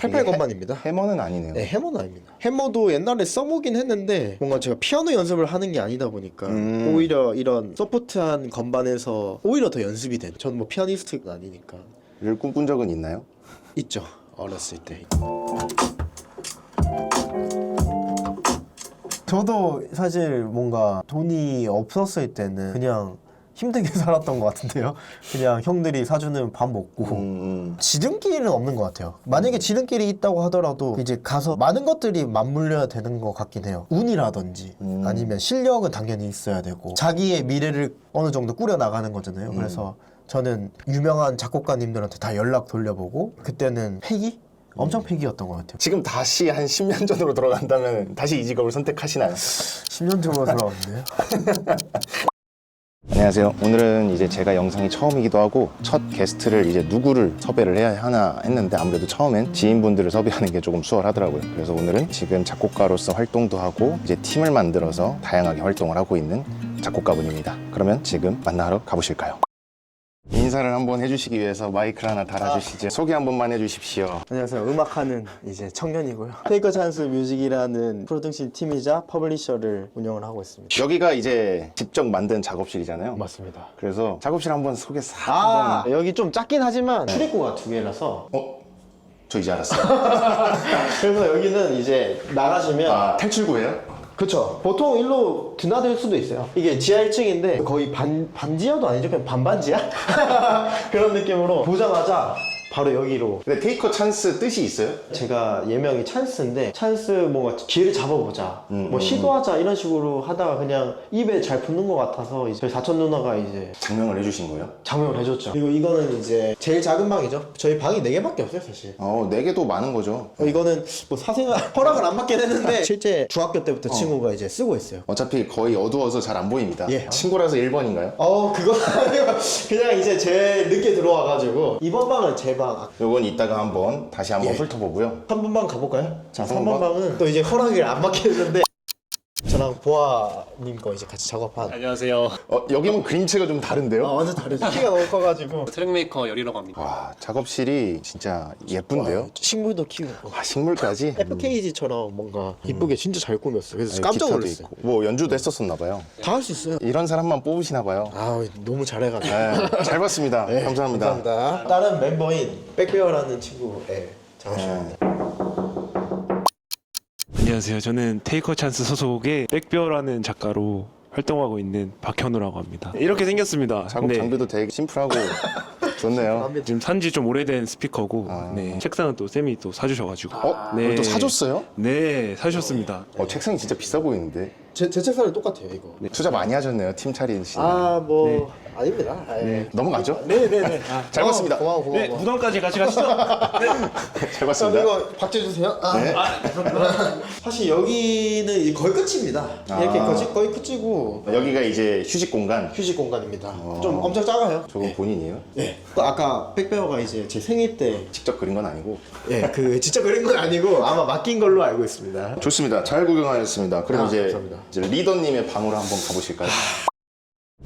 88 이게 건반입니다. 해머는 아니네요. 네, 해머는 아닙니다. 해머도 옛날에 써보긴 했는데 뭔가 제가 피아노 연습을 하는 게 아니다 보니까 음. 오히려 이런 소프트한 건반에서 오히려 더 연습이 되는. 저는 뭐 피아니스트가 아니니까 를 꿈꾼 적은 있나요? 있죠. 어렸을 때. 저도 사실 뭔가 돈이 없었을 때는 그냥 힘들게 살았던 것 같은데요. 그냥 형들이 사주는 밥 먹고 음, 지름길은 없는 것 같아요. 만약에 지름길이 있다고 하더라도 이제 가서 많은 것들이 맞물려야 되는 것 같긴 해요. 운이라든지 음. 아니면 실력은 당연히 있어야 되고 자기의 미래를 어느 정도 꾸려 나가는 거잖아요. 그래서 저는 유명한 작곡가님들한테 다 연락 돌려보고 그때는 패기? 엄청 패기였던 것 같아요. 지금 다시 한 10년 전으로 돌아간다면 다시 이 직업을 선택하시나요? 10년 전으로 돌아왔네요. 안녕하세요. 오늘은 이제 제가 영상이 처음이기도 하고 첫 게스트를 이제 누구를 섭외를 해야 하나 했는데 아무래도 처음엔 지인분들을 섭외하는 게 조금 수월하더라고요. 그래서 오늘은 지금 작곡가로서 활동도 하고 이제 팀을 만들어서 다양하게 활동을 하고 있는 작곡가분입니다. 그러면 지금 만나러 가보실까요? 인사를 한번 해주시기 위해서 마이크를 하나 달아주시죠. 소개 한 번만 해주십시오. 안녕하세요. 음악하는 이제 청년이고요. 테이크 찬스 뮤직이라는 프로덕션 팀이자 퍼블리셔를 운영을 하고 있습니다. 여기가 이제 직접 만든 작업실이잖아요. 맞습니다. 그래서 작업실 한번 소개 싹 아 한번. 여기 좀 작긴 하지만 출입구가 두 개라서 어? 저 이제 알았어요. 그래서 여기는 이제 나가시면 아, 탈출구예요? 그쵸. 보통 일로 드나들 수도 있어요. 이게 지하 1층인데 거의 반, 반지하도 아니죠? 그냥 반반지하? 그런 느낌으로 보자마자 바로 여기로 근데 테이커 찬스 뜻이 있어요? 제가 예명이 찬스인데 찬스 뭔가 기회를 잡아보자 음, 뭐 음, 시도하자 이런 식으로 하다가 그냥 입에 잘 붙는 것 같아서 이제 저희 사촌 누나가 이제 장명을 해주신 거예요? 장명을 해줬죠 그리고 이거는 이제 제일 작은 방이죠 저희 방이 4개밖에 없어요 사실 어, 네 개도 많은 거죠. 어, 이거는 뭐 사생활 허락을 안 받긴 했는데 실제 중학교 때부터 친구가 이제 쓰고 있어요 어차피 거의 어두워서 잘 안 보입니다. 예. 친구라서 1번인가요? 어 그거 그냥 이제 제일 늦게 들어와가지고 이번 방은 제방 요건 이따가 한번 다시 한번 예. 훑어보고요. 3번 방 가볼까요? 자 3번 삼번 방? 방은 또 이제 허락을 안 받겠는데 저랑 보아님 거 이제 같이 작업한 안녕하세요. 어, 여기는 그림체가 좀 다른데요? 아 완전 다르죠 키가 너무 커가지고 트랙메이커 열이라고 합니다. 와, 작업실이 진짜 예쁜데요? 식물도 키우고 아, 식물까지? FKG처럼 뭔가 이쁘게 진짜 잘 꾸몄어요 그래서 아니, 깜짝 기타도 놀랐어 요 있고. 뭐 연주도 했었었나 봐요. 다 할 수 있어요 이런 사람만 뽑으시나 봐요. 아 너무 잘해가지고 네, 잘 봤습니다. 감사합니다. 감사합니다 다른 멤버인 백베어라는 친구의 작업실입니다 안녕하세요. 저는 테이커 찬스 소속의 백뼈라는 작가로 활동하고 있는 박현우라고 합니다. 이렇게 생겼습니다. 작업 네. 장비도 되게 심플하고 좋네요. 지금 산지 좀 오래된 스피커고 아. 네. 책상은 또 쌤이 또 사주셔가지고 어? 네. 이걸 또 사줬어요? 네 사주셨습니다. 어, 책상이 진짜 비싸 보이는데. 제, 제 책상이 똑같아요 이거 투자 많이 하셨네요. 팀 차리시는. 아뭐 아닙니다 네. 넘어가죠? 네네네 잘 봤습니다. 고마워 고마워 네 고마워. 무덤까지 같이 가시죠. 잘 자, 봤습니다. 이거 박제 주세요. 아, 네. 사실 여기는 이제 거의 끝입니다. 이렇게 아. 거의, 거의 끝이고 여기가 이제 휴식 공간. 휴식 공간입니다. 좀 엄청 작아요. 저건 본인이에요? 예. 또 아까 백배어가 이제 제 생일 때, 직접 그린 건 아니고. 예, 그 진짜 그린 건 아니고 아마 맡긴 걸로 알고 있습니다. 좋습니다. 잘 구경하셨습니다. 그럼 아, 이제, 감사합니다. 이제 리더님의 방으로 한번 가보실까요?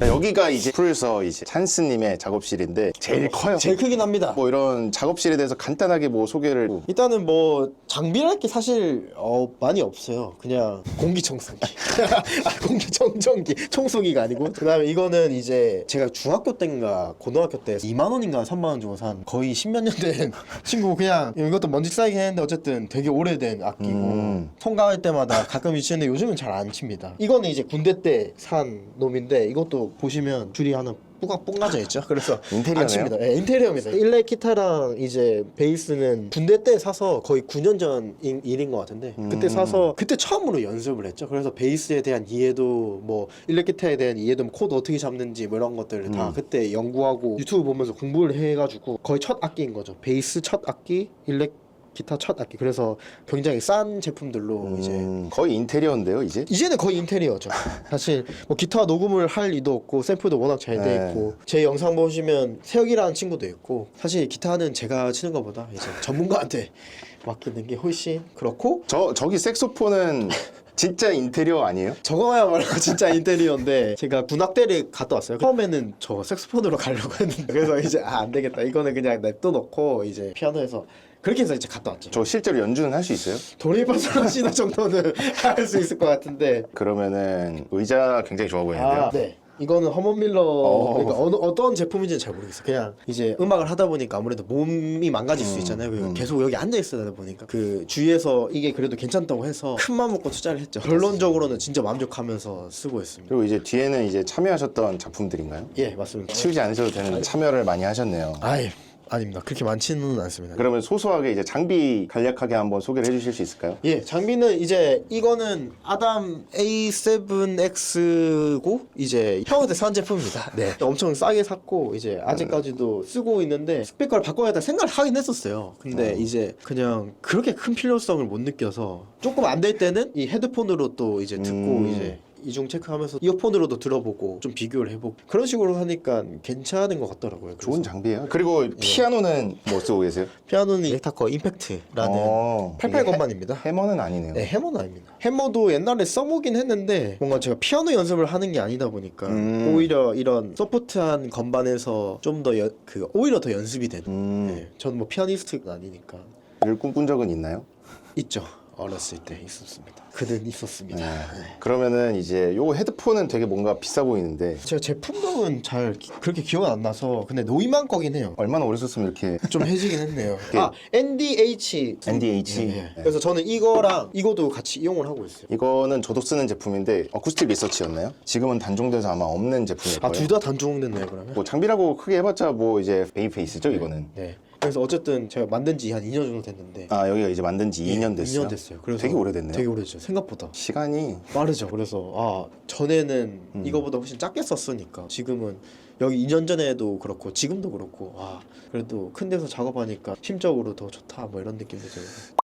자, 여기가 이제 풀서 이제 찬스님의 작업실인데 제일 커요. 제일 크긴 합니다. 뭐 이런 작업실에 대해서 간단하게 뭐 소개를 일단은 뭐 장비랄 게 사실 어, 많이 없어요. 그냥 공기청소기, 아, 공기청정기, 청소기가 아니고. 그다음에 이거는 이제 제가 중학교 때인가 고등학교 때 2만 원인가 3만 원 주고 산 거의 십몇 년 된 친구 그냥 이것도 먼지 쌓이긴 했는데 어쨌든 되게 오래된 악기고 음. 통과할 때마다 가끔 치는데 요즘은 잘 안 칩니다. 이거는 이제 군대 때 산 놈인데 이것도 보시면 줄이 하나 뿌각 뽕나져 있죠. 그래서 인테리어네요? 안 칩니다. 네, 인테리어입니다. 일렉 기타랑 이제 베이스는 군대 때 사서 거의 9년 전 인- 일인 것 같은데 그때 사서 그때 처음으로 연습을 했죠. 그래서 베이스에 대한 이해도 뭐 일렉 기타에 대한 이해도 뭐 코드 어떻게 잡는지 뭐 이런 것들을 다 그때 연구하고 유튜브 보면서 공부를 해가지고 거의 첫 악기인 거죠. 베이스 첫 악기, 일렉 기타 첫 악기. 그래서 굉장히 싼 제품들로 이제 음, 거의 인테리어인데요, 이제. 이제는 거의 인테리어죠. 사실 뭐 기타 녹음을 할 리도 없고 샘플도 워낙 잘 돼 네. 있고 제 영상 보시면 세혁이라는 친구도 있고 사실 기타는 제가 치는 것보다 이제 전문가한테 맡기는 게 훨씬 그렇고 저 저기 색소폰은 진짜 인테리어 아니에요? 저거야말로 진짜 인테리어인데 제가 군악대를 갔다 왔어요. 처음에는 저 색소폰으로 가려고 했는데 그래서 이제 아, 안 되겠다. 이거는 그냥 냅둬 놓고 이제 피아노에서 그렇게 해서 이제 갔다 왔죠. 저 실제로 연주는 할 수 있어요? 도레이버스 시나 정도는 할 수 있을 것 같은데. 그러면은 의자 굉장히 좋아 보이는데요. 아, 네. 이거는 허먼 밀러 어. 그러니까 어느 어떤 제품인지는 잘 모르겠어요. 그냥 이제 음악을 하다 보니까 아무래도 몸이 망가질 수 있잖아요. 그리고 계속 여기 앉아 있어야 되다 보니까 그 주위에서 이게 그래도 괜찮다고 해서 큰 마음 먹고 투자를 했죠. 결론적으로는 진짜 만족하면서 쓰고 있습니다. 그리고 이제 뒤에는 이제 참여하셨던 작품들인가요? 예, 맞습니다. 치우지 않으셔도 되는 참여를 많이 하셨네요. 아예 아닙니다. 그렇게 많지는 않습니다. 그러면 소소하게 이제 장비 간략하게 한번 소개를 해주실 수 있을까요? 예, 장비는 이제 이거는 아담 A7X고 이제 형한테 산 제품입니다. 네. 엄청 싸게 샀고 이제 아직까지도 쓰고 있는데 스피커를 바꿔야겠다 생각을 하긴 했었어요. 근데 이제 그냥 그렇게 큰 필요성을 못 느껴서 조금 안 될 때는 이 헤드폰으로 또 이제 듣고 음. 이제 이중 체크하면서 이어폰으로도 들어보고 좀 비교를 해보고 그런 식으로 하니까 괜찮은 것 같더라고요. 그래서 좋은 장비예요. 그리고 피아노는 뭐 쓰고 계세요? 피아노는 렉타커 임팩트라는 어, 88 건반입니다. 해머는 아니네요. 네, 해머는 아닙니다. 해머도 옛날에 써보긴 했는데 뭔가 제가 피아노 연습을 하는 게 아니다 보니까 음. 오히려 이런 소프트한 건반에서 좀 더 그 오히려 더 연습이 되는. 음, 네, 저는 뭐 피아니스트가 아니니까 를 꿈꾼 적은 있나요? 있죠. 어렸을 때 있었습니다. 그는 있었습니다. 네. 네. 그러면은 이제 요 헤드폰은 되게 뭔가 비싸 보이는데 제가 제품명은 잘 기- 그렇게 기억은 안 나서 근데 노이만 거긴 해요. 얼마나 오래 썼으면 이렇게 좀 해지긴 했네요. 그- 아 NDH. NDH. 네, 네. 네. 그래서 저는 이거랑 이거도 같이 이용을 하고 있어요. 이거는 저도 쓰는 제품인데 어쿠스틱 리서치였나요? 지금은 단종돼서 아마 없는 제품일 거예요. 아둘 다 단종됐나요 그러면? 뭐 장비라고 크게 해봤자 뭐 이제 베이페이스죠 이거는. 네. 그래서 어쨌든 제가 만든 지 한 2년 정도 됐는데 아 여기가 이제 만든 지 2년 됐어요. 2년 됐어요. 그래서 되게 오래됐네요. 되게 오래됐죠. 생각보다 시간이 빠르죠. 그래서 아 전에는 음. 이거보다 훨씬 작게 썼으니까 지금은 여기 2년 전에도 그렇고 지금도 그렇고 아 그래도 큰 데서 작업하니까 심적으로 더 좋다 뭐 이런 느낌도 들고.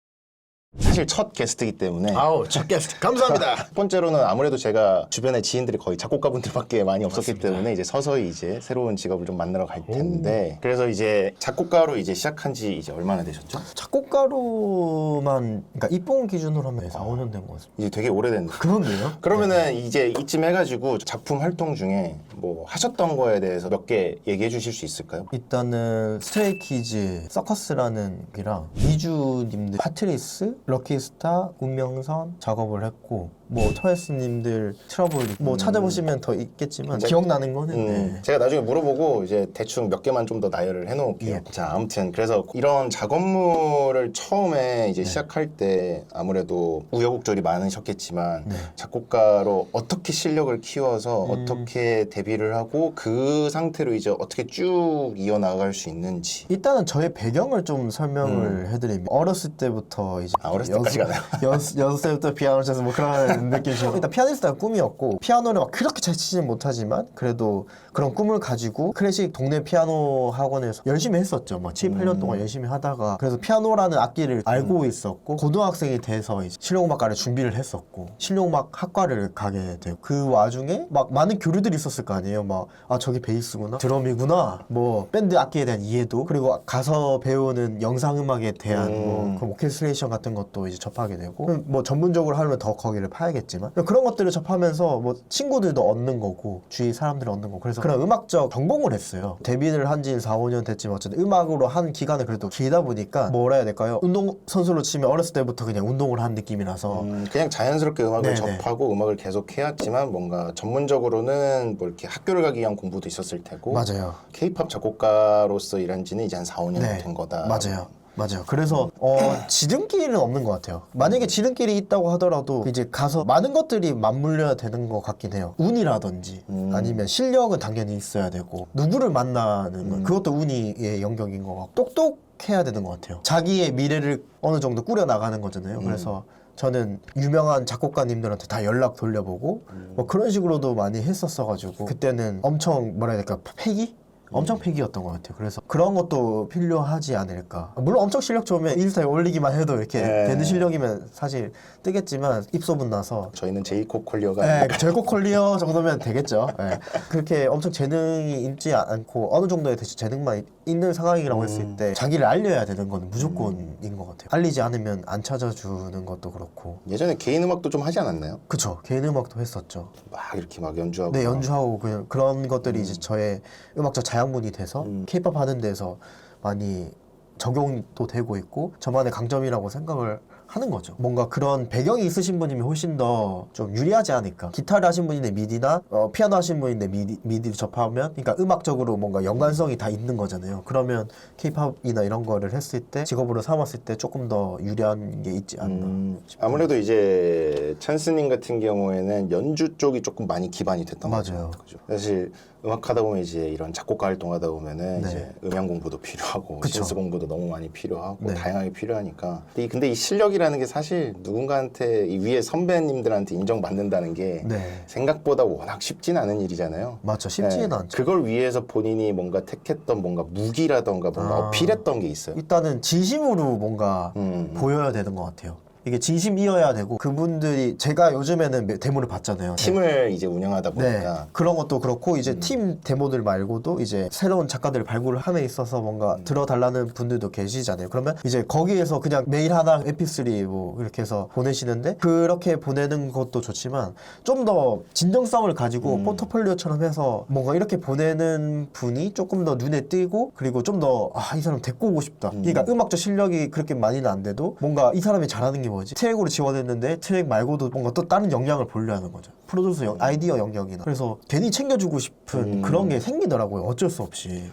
사실 첫 게스트이기 때문에 아우 첫 게스트 감사합니다. 첫 번째로는 아무래도 제가 주변에 지인들이 거의 작곡가분들밖에 많이 없었기 맞습니다. 때문에 이제 서서히 이제 새로운 직업을 좀 만나러 갈 텐데 그래서 이제 작곡가로 이제 시작한 지 이제 얼마나 되셨죠? 작곡가로만 그러니까 입봉 기준으로 하면 4, 5년 된 것 같습니다. 이제 되게 오래된 그런데요? 그러면은 이제 이쯤 해가지고 작품 활동 중에 뭐 하셨던 거에 대해서 몇 개 얘기해 주실 수 있을까요? 일단은 스트레이키즈 서커스라는 곡이랑 이주님들 파트리스, 럭키스타, 운명선 작업을 했고 뭐 터에스님들 트러블 뭐 찾아보시면 더 있겠지만 이제- 기억나는 거는 음, 네. 제가 나중에 물어보고 이제 대충 몇 개만 좀 더 나열을 해놓을게요. 예. 자, 아무튼 그래서 이런 작업물을 처음에 이제 시작할 때 아무래도 우여곡절이 많으셨겠지만 네. 작곡가로 어떻게 실력을 키워서 음. 어떻게 데뷔를 하고 그 상태로 이제 어떻게 쭉 이어나갈 수 있는지. 일단은 저의 배경을 좀 설명을 해드리면 어렸을 때부터 이제 아, 어렸을 때까지 가나요? 연습 연습 때부터 피아노 쳐서 뭐 그런 느낌이죠. 일단 피아니스트가 꿈이었고 피아노를 막 그렇게 잘 치지는 못하지만 그래도 그런 꿈을 가지고 클래식 동네 피아노 학원에서 열심히 했었죠. 막 7, 8년 동안 열심히 하다가 그래서 피아노라는 악기를 알고 있었고 고등학생이 돼서 이제 실용음악과를 준비를 했었고 실용음악 학과를 가게 되고 그 와중에 막 많은 교류들이 있었을 거 아니에요. 막 아 저기 베이스구나, 드럼이구나, 뭐 밴드 악기에 대한 이해도 그리고 가서 배우는 영상 음악에 대한 음. 뭐그 오케스트레이션 같은 것도 이제 접하게 되고 그럼 뭐 전문적으로 하려면 더 거기를 파야 겠지만 그런 것들을 접하면서 뭐 친구들도 얻는 거고 주위 사람들을 얻는 거고 그래서 그런 음악적 전공을 했어요 데뷔를 한 지 4, 5년 됐지만 어쨌든 음악으로 한 기간은 그래도 길다 보니까 뭐라 해야 될까요 운동 선수로 치면 어렸을 때부터 그냥 운동을 한 느낌이라서 음, 그냥 자연스럽게 음악을 네네. 접하고 음악을 계속 해왔지만 뭔가 전문적으로는 뭐 이렇게 학교를 가기 위한 공부도 있었을 테고 맞아요 케이팝 작곡가로서 일한 지는 이제 한 4, 5년 네. 된 거다. 맞아요. 맞아요. 그래서 어 지름길은 없는 것 같아요. 만약에 지름길이 있다고 하더라도 이제 가서 많은 것들이 맞물려야 되는 것 같긴 해요. 운이라든지 음. 아니면 실력은 당연히 있어야 되고 누구를 만나는 건 그것도 운이의 영역인 것 같고 똑똑해야 되는 것 같아요. 자기의 미래를 어느 정도 꾸려 나가는 거잖아요. 그래서 저는 유명한 작곡가님들한테 다 연락 돌려보고 뭐 그런 식으로도 많이 했었어가지고 그때는 엄청 뭐라 해야 될까 패기? 엄청 패기였던 것 같아요. 그래서 그런 것도 필요하지 않을까. 물론 엄청 실력 좋으면 인스타에 올리기만 해도 이렇게 네. 되는 실력이면 사실 뜨겠지만 입소문 나서 저희는 제이콥 콜리어가 네, 절곡 컬리어 정도면 되겠죠. 네. 그렇게 엄청 재능이 있지 않고 어느 정도의 대신 재능만 있- 있는 상황이라고 했을 때 자기를 알려야 되는 건 무조건인 것 같아요. 알리지 않으면 안 찾아주는 것도 그렇고. 예전에 개인 음악도 좀 하지 않았나요? 그쵸. 개인 음악도 했었죠. 막 이렇게 막 연주하고 네, 연주하고 그냥 그런 것들이 이제 저의 음악적 자양분이 돼서 케이팝 하는 데서 많이 적용도 되고 있고 저만의 강점이라고 생각을 하는 거죠. 뭔가 그런 배경이 있으신 분이면 훨씬 더 좀 유리하지 않을까. 기타를 하신 분인데 미디나 어, 피아노 하신 분인데 미디, 미디를 접하면 그러니까 음악적으로 뭔가 연관성이 다 있는 거잖아요. 그러면 케이팝이나 이런 거를 했을 때 직업으로 삼았을 때 조금 더 유리한 게 있지 않나. 음, 아무래도 이제 찬스님 같은 경우에는 연주 쪽이 조금 많이 기반이 됐던 거죠. 맞아요. 그죠. 사실 음악하다 보면 이제 이런 작곡가 활동하다 보면은 네. 이제 음향 공부도 필요하고 그쵸. 신스 공부도 너무 많이 필요하고 네. 다양하게 필요하니까. 근데 이, 근데 이 실력이라는 게 사실 누군가한테 이 위에 선배님들한테 인정받는다는 게 네. 생각보다 워낙 쉽진 않은 일이잖아요. 맞죠. 쉽지는 네. 않죠. 그걸 위해서 본인이 뭔가 택했던 뭔가 무기라던가 뭔가 아. 어필했던 게 있어요. 일단은 진심으로 뭔가 음. 보여야 되는 것 같아요. 이게 진심이어야 되고 그분들이 제가 요즘에는 데모를 봤잖아요. 팀을 이제 운영하다 네. 보니까 그런 것도 그렇고 이제 음. 팀 데모들 말고도 이제 새로운 작가들을 발굴을 함에 있어서 뭔가 음. 들어달라는 분들도 계시잖아요. 그러면 이제 거기에서 그냥 메일 하나 mp3 뭐 이렇게 해서 보내시는데 그렇게 보내는 것도 좋지만 좀 더 진정성을 가지고 음. 포트폴리오처럼 해서 뭔가 이렇게 보내는 분이 조금 더 눈에 띄고 그리고 좀 더 아 이 사람 데리고 오고 싶다. 음. 그러니까 음악적 실력이 그렇게 많이는 안 돼도 뭔가 이 사람이 잘하는 게 뭐지? 트랙으로 지원했는데 트랙 말고도 뭔가 또 다른 역량을 보려는 거죠. 프로듀서 영- 아이디어 영역이나. 그래서 괜히 챙겨주고 싶은 음. 그런 게 생기더라고요. 어쩔 수 없이.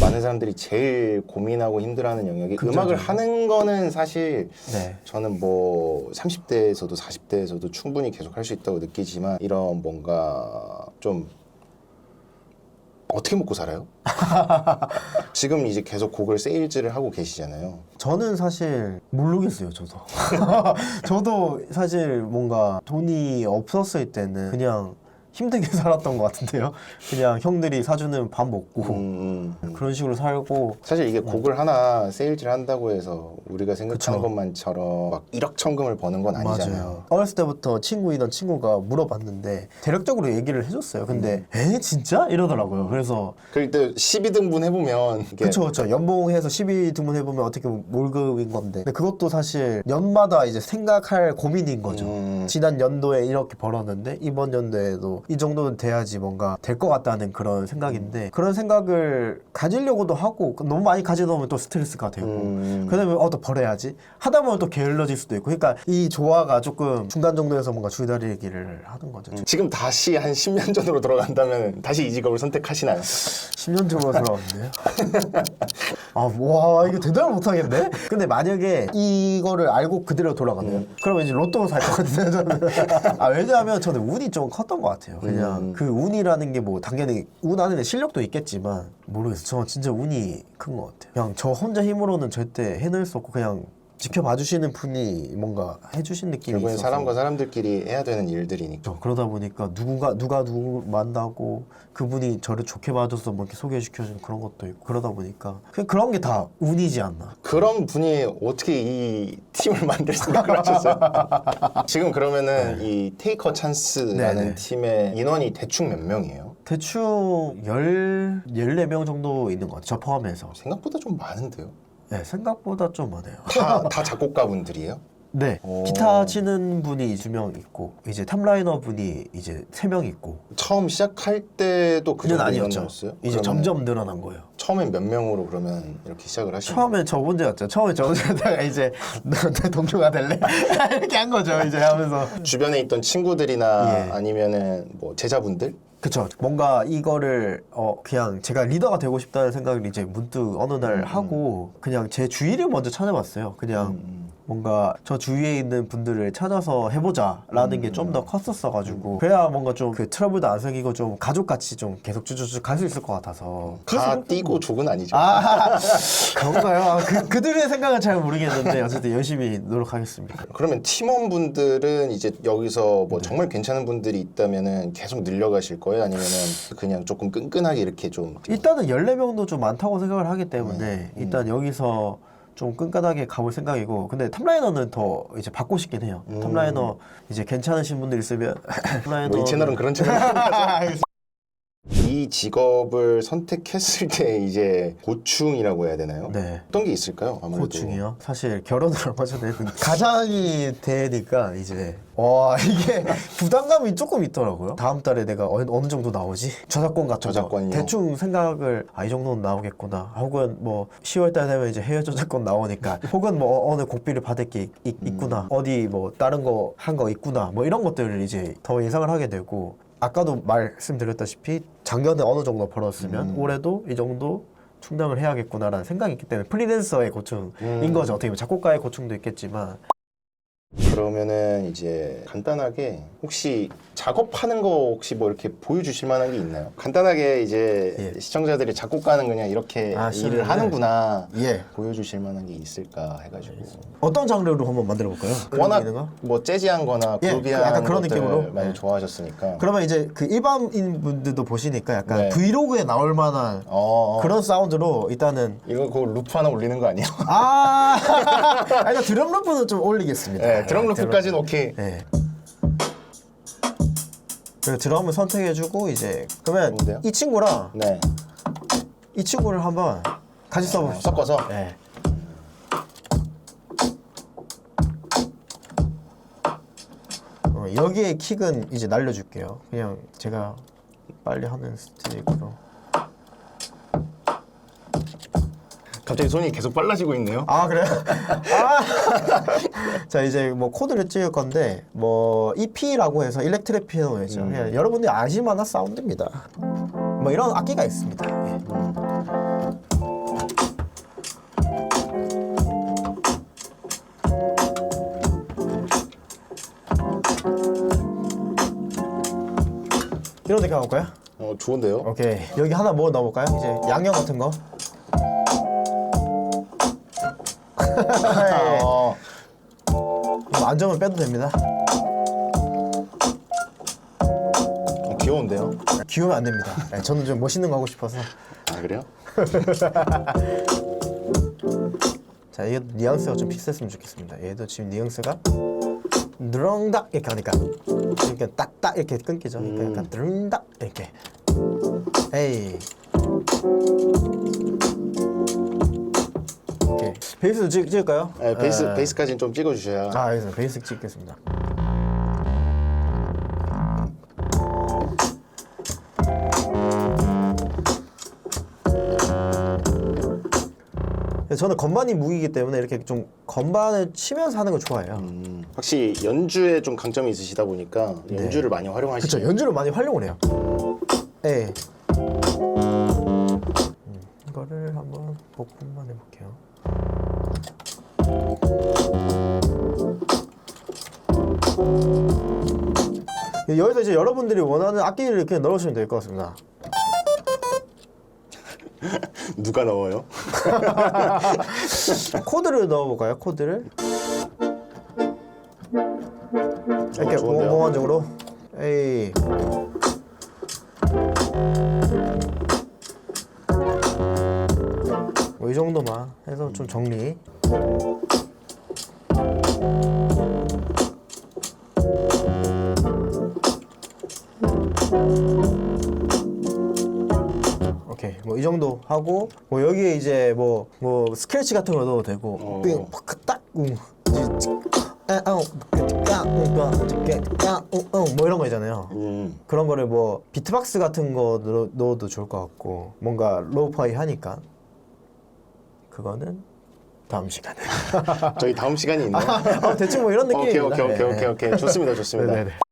많은 사람들이 제일 고민하고 힘들어하는 영역이 긍정적이고. 음악을 하는 거는 사실 네. 저는 뭐 30대에서도 40대에서도 충분히 계속 할 수 있다고 느끼지만 이런 뭔가 좀 어떻게 먹고 살아요? 지금 이제 계속 곡을 세일즈를 하고 계시잖아요. 저는 사실 모르겠어요, 저도. 저도 사실 뭔가 돈이 없었을 때는 그냥 힘들게 살았던 것 같은데요. 그냥 형들이 사주는 밥 먹고 음, 음. 그런 식으로 살고 사실 이게 곡을 하나 세일즈를 한다고 해서 우리가 생각하는 그쵸. 것만처럼 막 일억천금을 버는 건 아니잖아요. 어렸을 때부터 친구이던 친구가 물어봤는데 대략적으로 얘기를 해줬어요. 근데 에 진짜 이러더라고요. 그래서 그럴 때 12등분 해보면 이게 그쵸 그쵸 연봉해서 12등분 해보면 어떻게 보면 월급인 건데 근데 그것도 사실 연마다 이제 생각할 고민인 거죠. 음. 지난 연도에 이렇게 벌었는데 이번 연도에도 이 정도는 돼야지 뭔가 될 것 같다는 그런 음. 생각인데 그런 생각을 가지려고도 하고 너무 많이 가지다 보면 또 스트레스가 되고 음. 그다음에 어또 버려야지 하다 보면 또 게을러질 수도 있고 그러니까 이 조화가 조금 중간 정도에서 뭔가 줄다리기를 하는 거죠. 지금 다시 한 10년 전으로 돌아간다면 다시 이 직업을 선택하시나요? 10년 전으로 돌아왔네요. 아, 와, 이거 대단히 못하겠네? 근데 만약에 이거를 알고 그대로 돌아가네요. 그러면 이제 로또 살것 같아요, 저는. 아, 왜냐하면 저는 운이 좀 컸던 것 같아요. 그냥 음. 그 운이라는 게 뭐, 당연히 운 안에 실력도 있겠지만, 모르겠어요. 저 진짜 운이 큰 것 같아요. 그냥 저 혼자 힘으로는 절대 해낼 수 없고, 그냥 지켜봐 주시는 분이 뭔가 해주신 느낌이 결국엔 있어서. 사람과 사람들끼리 해야 되는 일들이니까. 그렇죠. 그러다 보니까 누군가 누가 누구 만나고 그분이 저를 좋게 봐줘서 뭐 이렇게 소개시켜주는 그런 것도 있고 그러다 보니까 그냥 그런 게 다 운이지 않나. 그런 분이 어떻게 이 팀을 만들 생각을 하셨어요? 지금 그러면은 이 테이커 찬스라는 네, 네. 팀의 인원이 대충 몇 명이에요? 대충 열 열네 명 정도 있는 것 같아요. 저 포함해서. 생각보다 좀 많은데요? 네, 생각보다 좀 많아요. 다, 다 작곡가 분들이에요? 네, 오. 기타 치는 분이 두 명 있고 이제 탑라이너 분이 이제 세 명 있고. 처음 시작할 때도 그 그는 정도 아니었죠. 인원이었어요? 이제 그러면 점점 늘어난 거예요. 처음엔 몇 명으로 그러면 이렇게 시작을 하신 거예요? 처음엔 저 혼자였죠. 처음에 저 혼자다가 이제 너내 동료가 될래? 이렇게 한 거죠. 이제 하면서. 주변에 있던 친구들이나 예. 아니면은 뭐 제자분들? 그쵸. 뭔가 이거를 어 그냥 제가 리더가 되고 싶다는 생각을 이제 문득 어느 날 하고 그냥 제 주위를 먼저 찾아봤어요. 그냥 음. 뭔가 저 주위에 있는 분들을 찾아서 해보자라는 게 좀 더 컸었어가지고 그래야 뭔가 좀 그 트러블도 안 생기고 좀 가족같이 좀 계속 쭉쭉쭉 갈 수 있을 것 같아서 가 뛰고 족은 아니죠? 아 그런가요? 아, 그, 그들의 생각은 잘 모르겠는데 어쨌든 열심히 노력하겠습니다. 그러면 팀원분들은 이제 여기서 뭐 정말 괜찮은 분들이 있다면은 계속 늘려가실 거예요? 아니면은 그냥 조금 끈끈하게 이렇게 좀 일단은 14명도 좀 많다고 생각을 하기 때문에 일단 여기서 좀 끈끈하게 가볼 생각이고 근데 탑라이너는 더 이제 받고 싶긴 해요. 탑라이너 이제 괜찮으신 분들 있으면 탑라이너 뭐 이 채널은 그런 채널 이 직업을 선택했을 때 이제 고충이라고 해야 되나요? 네. 어떤 게 있을까요? 아무래도 고충이요? 사실 결혼을 얼마 전에 했는데 가장이 되니까 이제 와 이게 부담감이 조금 있더라고요. 다음 달에 내가 어느, 어느 정도 나오지? 저작권 같은 저작권이요? 거 대충 생각을 아 이 정도는 나오겠구나. 혹은 뭐 10월 달 되면 이제 해외 저작권 나오니까 혹은 뭐 어느 곡비를 받을 게 있, 음. 구나 어디 뭐 다른 거 한 거 있구나. 뭐 이런 것들을 이제 더 예상을 하게 되고 아까도 말씀드렸다시피 작년에 어느 정도 벌었으면 음. 올해도 이 정도 충당을 해야겠구나라는 생각이 있기 때문에 프리랜서의 고충인 음. 거죠. 어떻게 보면 작곡가의 고충도 있겠지만 그러면은 이제 간단하게 혹시 작업하는 거 혹시 뭐 이렇게 보여주실 만한 게 있나요? 간단하게 이제 예. 시청자들이 작곡가는 그냥 이렇게 아, 일을 시청자들. 하는구나 예 보여주실 만한 게 있을까 해가지고 어떤 장르로 한번 만들어 볼까요? 워낙 뭐 재즈한거나 예, 그루비한 그 약간 그런 것들 느낌으로? 많이 예. 좋아하셨으니까 그러면 이제 그 일반인 분들도 보시니까 약간 네. 브이로그에 나올 만한 어, 어. 그런 사운드로 일단은 이거 그 루프 하나 올리는 거 아니에요? 아, 아 일단 드럼 루프는 좀 올리겠습니다. 네, 드럼 네, 루프까지는 오케이. 네. 그리고 드럼을 선택해주고 이제 그러면 좋은데요? 이 친구랑 네. 이 친구를 한번 같이 써봅시다. 섞어서? 네. 어, 여기에 킥은 이제 날려줄게요. 그냥 제가 빨리 하는 스틱으로. 갑자기 손이 계속 빨라지고 있네요. 아 그래요? 아. 자 이제 뭐 코드를 찍을 건데 뭐 EP라고 해서 일렉트릭 피아노죠. 음. 그냥 여러분들이 아실만한 사운드입니다. 뭐 이런 악기가 있습니다. 예. 이런 데 가 볼까요? 어, 좋은데요? 오케이 여기 하나 뭐 넣어볼까요? 이제 양념 같은 거. 네. 어, 뭐 안정은 빼도 됩니다. 어, 귀여운데요? 기우면 안 됩니다. 네, 저는 좀 멋있는 거 하고 싶어서. 아 그래요? 자, 얘 뉘앙스가 좀 비슷했으면 좋겠습니다. 얘도 지금 뉘앙스가 드렁닥 이렇게 하니까 이렇게 딱딱 이렇게 끊기죠. 그러니까 약간 드렁닥 이렇게. 에이. 베이스도 찍, 찍을까요? 네, 베이스 에. 베이스까지는 좀 찍어주셔야. 아, 알겠습니다. 베이스 찍겠습니다. 저는 건반이 무기이기 때문에 이렇게 좀 건반을 치면서 하는 걸 좋아해요. 음, 확실히 연주에 좀 강점이 있으시다 보니까 연주를 많이 활용하시죠. 그렇죠. 연주를 많이 활용을 해요. 네. 음, 이거를 한번 복분만 해볼게요. 여기서 이제 여러분들이 원하는 악기를 이렇게 넣으시면 될 것 같습니다. 누가 넣어요? 코드를 넣어볼까요? 코드를 이렇게 어, 좋은데요? 몽- 몽환적으로 에 이 정도만 해서 좀 정리. 오케이. 뭐 이 정도 하고 뭐 여기에 이제 뭐 뭐 스크래치 같은 거 넣어도 되고 어. 뭐 이런 거 있잖아요. 음, 그런 거를 뭐 비트박스 같은 거 넣어- 넣어도 좋을 것 같고 뭔가 로우파이 하니까 그거는 다음 시간에. 저희 다음 시간이 있나요? 어, 대충 뭐 이런 오케이 느낌입니다. 오케이 오케이 네. 오케이 오케이 좋습니다 좋습니다. 네네네.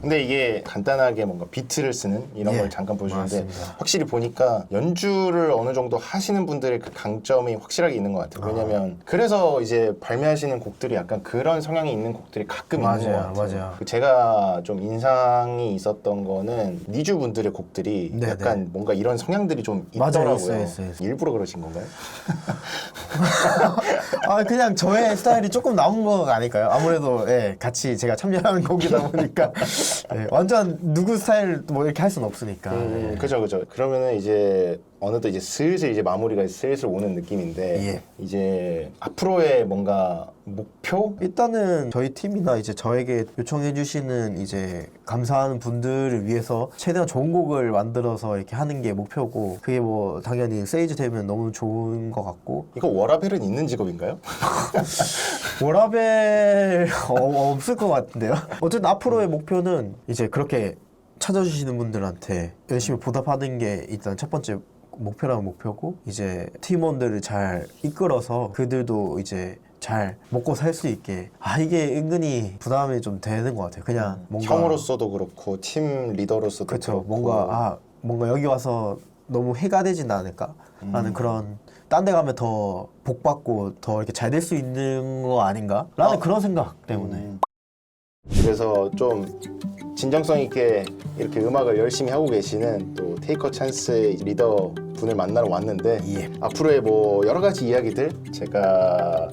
근데 이게 간단하게 뭔가 비트를 쓰는 이런 예, 걸 잠깐 보여주는데 맞습니다. 확실히 보니까 연주를 어느 정도 하시는 분들의 그 강점이 확실하게 있는 것 같아요. 왜냐면 그래서 이제 발매하시는 곡들이 약간 그런 성향이 있는 곡들이 가끔 있는 맞아요, 것 같아요. 맞아요. 그 제가 좀 인상이 있었던 거는 니주 분들의 곡들이 네, 약간 뭔가 이런 성향들이 좀 맞아요, 있더라고요. 있어요, 있어요, 있어요. 일부러 그러신 건가요? 아 그냥 저의 스타일이 조금 나온 거가 아닐까요? 아무래도 예, 같이 제가 참여하는 곡이다 보니까 예, 완전 누구 스타일 뭐 이렇게 할 수는 없으니까. 음, 그죠, 그죠. 그러면은 이제 어느덧 이제 슬슬 이제 마무리가 슬슬 오는 느낌인데 예. 이제 앞으로의 뭔가 목표? 일단은 저희 팀이나 이제 저에게 요청해 주시는 이제 감사하는 분들을 위해서 최대한 좋은 곡을 만들어서 이렇게 하는 게 목표고 그게 뭐 당연히 세이즈 되면 너무 좋은 것 같고 이거 워라벨은 있는 직업인가요? 워라벨 어, 없을 것 같은데요. 어쨌든 앞으로의 목표는 이제 그렇게 찾아주시는 분들한테 열심히 보답하는 게 일단 첫 번째 목표라는 목표고 이제 팀원들을 잘 이끌어서 그들도 이제 잘 먹고 살 수 있게 아 이게 은근히 부담이 좀 되는 것 같아요. 그냥 뭔가 형으로서도 그렇고 팀 리더로서도 그렇죠. 뭔가 아 뭔가 여기 와서 너무 해가 되진 않을까 라는 그런 딴 데 가면 더 복 받고 더 이렇게 잘 될 수 있는 거 아닌가라는 그런 생각 때문에 음. 그래서 좀 진정성 있게 이렇게 음악을 열심히 하고 계시는 또 테이커 찬스의 리더 분을 만나러 왔는데 예. 앞으로의 뭐 여러 가지 이야기들 제가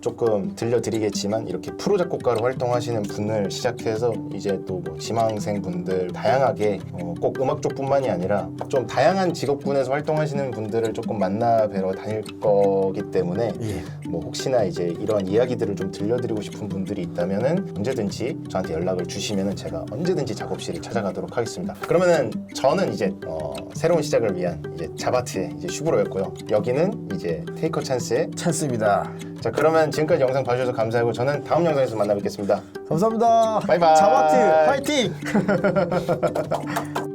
조금 들려드리겠지만 이렇게 프로 작곡가로 활동하시는 분을 시작해서 이제 또 뭐 지망생 분들 다양하게 어, 꼭 음악 쪽뿐만이 아니라 좀 다양한 직업군에서 활동하시는 분들을 조금 만나 뵈러 다닐 거기 때문에 예. 뭐 혹시나 이제 이런 이야기들을 좀 들려드리고 싶은 분들이 있다면은 언제든지 저한테 연락을 주시면은 제가 언제든지 작업실을 찾아가도록 하겠습니다. 그러면은 저는 이제 어, 새로운 시작을 위한 이제 자바트의 이제 슈브로였고요. 여기는 이제 테이커 찬스의 찬스입니다. 자 그러면 지금까지 영상 봐주셔서 감사하고 저는 다음 영상에서 만나 뵙겠습니다. 감사합니다. 바이바이. 자마트 파이팅!